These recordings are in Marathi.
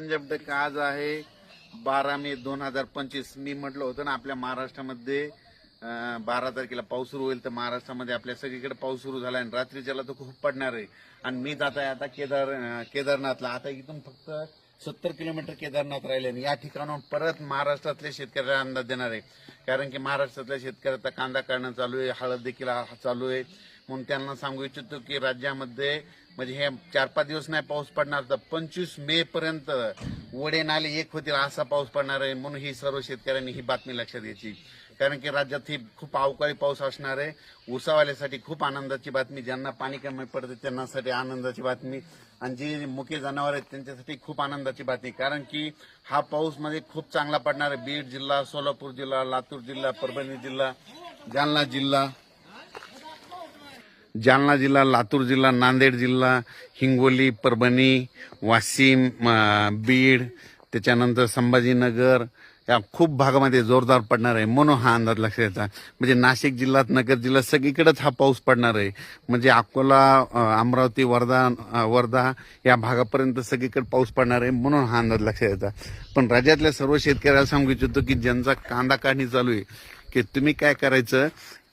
पंजाब टक्के आज आहे बारा मे दोन हजार पंचवीस. मी म्हटलं होतं ना आपल्या महाराष्ट्रामध्ये बारा तारखेला पाऊस सुरू होईल तर महाराष्ट्रामध्ये आपल्या सगळीकडे पाऊस सुरू झाला आणि रात्रीच्याला तो खूप पडणार आहे. आणि मी जात आहे आता केदार केदारनाथला. आता इथून फक्त सत्तर किलोमीटर केदारनाथ राहिले आणि या ठिकाणाहून परत महाराष्ट्रातल्या शेतकऱ्याला अंदाज देणार आहे. कारण की महाराष्ट्रातल्या शेतकऱ्याचा कांदा काढणं चालू आहे हळद देखील चालू आहे. म्हणून त्यांना सांगू इच्छितो की राज्यामध्ये म्हणजे हे चार पाच दिवस नाही पाऊस पडणार तर पंचवीस मे पर्यंत वडे नाले एक होतील असा पाऊस पडणार आहे म्हणून ही सर्व शेतकऱ्यांनी ही बातमी लक्षात घ्यायची. कारण की राज्यात ही खूप अवकाळी पाऊस असणार आहे. उसावाल्यासाठी खूप आनंदाची बातमी ज्यांना पाणी कमी पडते त्यांनासाठी आनंदाची बातमी. आणि जी मुके जनावर आहेत त्यांच्यासाठी खूप आनंदाची बातमी. कारण की हा पाऊसमध्ये खूप चांगला पडणार आहे. बीड जिल्हा सोलापूर जिल्हा लातूर जिल्हा परभणी जिल्हा जालना जिल्हा. जालना जिल्हा लातूर जिल्हा नांदेड जिल्हा हिंगोली परभणी वाशिम बीड त्याच्यानंतर संभाजीनगर या खूप भागामध्ये जोरदार पडणार आहे. म्हणून हा अंदाज लक्षात येतात म्हणजे नाशिक जिल्ह्यात नगर जिल्ह्यात सगळीकडेच हा पाऊस पडणार आहे. म्हणजे अकोला अमरावती वर्धा वर्धा या भागापर्यंत सगळीकडे पाऊस पडणार आहे. म्हणून हा अंदाज लक्षात येतात पण राज्यातल्या सर्व शेतकऱ्याला सांगू इच्छितो की ज्यांचा कांदा काढणी चालू आहे की तुम्ही काय करायचं?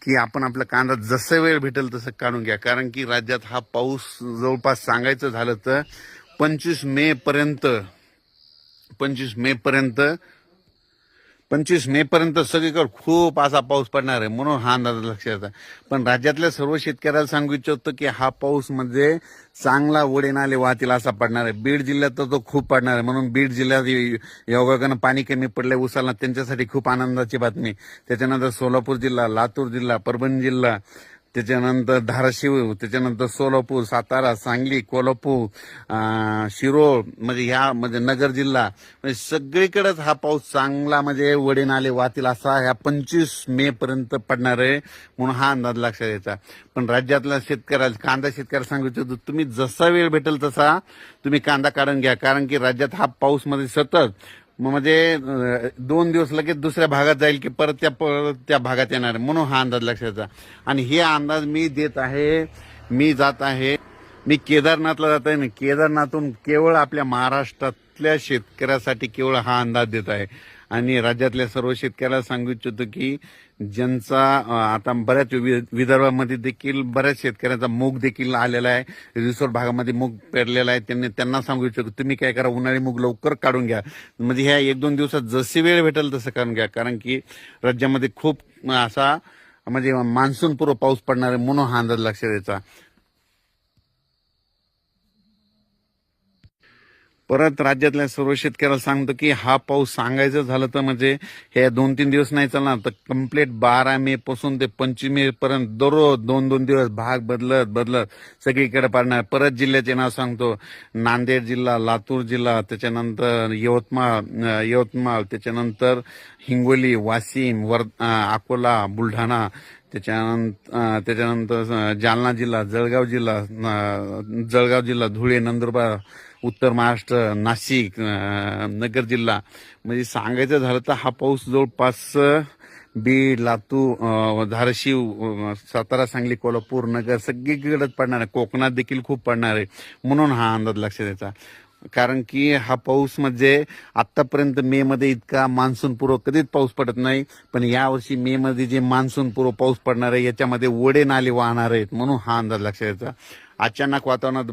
की आपण आपला कांदा जसं वेळ भेटेल तसं काढून घ्या. कारण की राज्यात हा पाऊस जवळपास सांगायचं झालं तर पंचवीस मे पर्यंत पंचवीस मे पर्यंत पंचवीस मे पर्यंत सगळीकडे खूप असा पाऊस पडणार आहे म्हणून हा अंदाज लक्षात पण राज्यातल्या सर्व शेतकऱ्याला सांगू इच्छितो की हा पाऊस म्हणजे चांगला वडे नाले वाहतील असा पडणार आहे. बीड जिल्ह्यात तर तो खूप पडणार आहे. म्हणून बीड जिल्ह्यात योगाकडनं पाणी कमी पडलंय उसाला त्यांच्यासाठी खूप आनंदाची बातमी. त्याच्यानंतर सोलापूर जिल्हा लातूर जिल्हा परभणी जिल्हा त्याच्यानंतर धाराशिव त्याच्यानंतर सोलापूर सातारा सांगली कोल्हापूर शिरोळ म्हणजे ह्या म्हणजे नगर जिल्हा. म्हणजे सगळीकडेच हा पाऊस चांगला म्हणजे वडे नाले वाहतील असा ह्या पंचवीस मे पर्यंत पडणार आहे म्हणून हा अंदाज लक्षात यायचा पण राज्यातल्या शेतकऱ्याला कांदा शेतकऱ्याला सांगू इच्छितो तुम्ही जसा वेळ भेटेल तसा तुम्ही कांदा काढून घ्या. कारण की राज्यात हा पाऊसमध्ये सतत मग म्हणजे दोन दिवस लगेच दुसऱ्या भागात जाईल की परत त्या परत त्या भागात येणार आहे. म्हणून हा अंदाज लक्षात आणि हे अंदाज मी देत आहे मी जात आहे मी केदारनाथला जात आहे. ना केदारनाथून केवळ आपल्या महाराष्ट्रातल्या शेतकऱ्यासाठी केवळ हा अंदाज देत आहे. आणि राज्यातल्या सर्व शेतकऱ्याला सांगू इच्छितो की ज्यांचा आता बऱ्याच वि- विदर्भामध्ये देखील बऱ्याच शेतकऱ्यांचा मूग देखील आलेला आहे. रिसोर्ट भागामध्ये मूग पेरलेला आहे. त्यांनी त्यांना सांगू इच्छितो तुम्ही काय करा उन्हाळी मूग लवकर काढून घ्या. म्हणजे ह्या एक दोन दिवसात जशी वेळ भेटेल तसं काढून घ्या. कारण की राज्यामध्ये खूप असा म्हणजे मान्सूनपूर्व पाऊस पडणार आहे म्हणून हा अंदाज लक्षात द्यायचा परत राज्यातल्या सर्व शेतकऱ्याला सांगतो की हा पाऊस सांगायचं झालं तर म्हणजे हे दोन तीन दिवस नाही चालणार. तर कंप्लीट बारा मे पासून ते पंचवीस मे पर्यंत दररोज दोन दोन दिवस भाग बदलत बदलत सगळीकडे पडणार. परत जिल्ह्याचे नाव सांगतो. नांदेड जिल्हा लातूर जिल्हा त्याच्यानंतर यवतमाळ यवतमाळ त्याच्यानंतर हिंगोली वाशिम वर अकोला बुलढाणा त्याच्यानंतर त्याच्यानंतर जालना जिल्हा जळगाव जिल्हा जळगाव जिल्हा धुळे नंदुरबार उत्तर महाराष्ट्र नाशिक नगर जिल्हा. म्हणजे सांगायचं झालं तर हा पाऊस जवळपास बीड लातूर धारशिव धाराशिव सातारा सांगली कोल्हापूर नगर सगळीकडेच पडणार आहे. कोकणात देखील खूप पडणार आहे. म्हणून हा अंदाज लक्षात द्यायचा कारण की हा पाऊस म्हणजे आतापर्यंत मे मध्ये इतका मान्सून पूर्व कधीच पाऊस पडत नाही पण यावर्षी मे मध्ये जे मान्सून पूर्व पाऊस पडणार आहे याच्यामध्ये ओढे नाले वाहणार आहेत म्हणून हा अंदाज लक्षात द्यायचा अचानक वातावरणात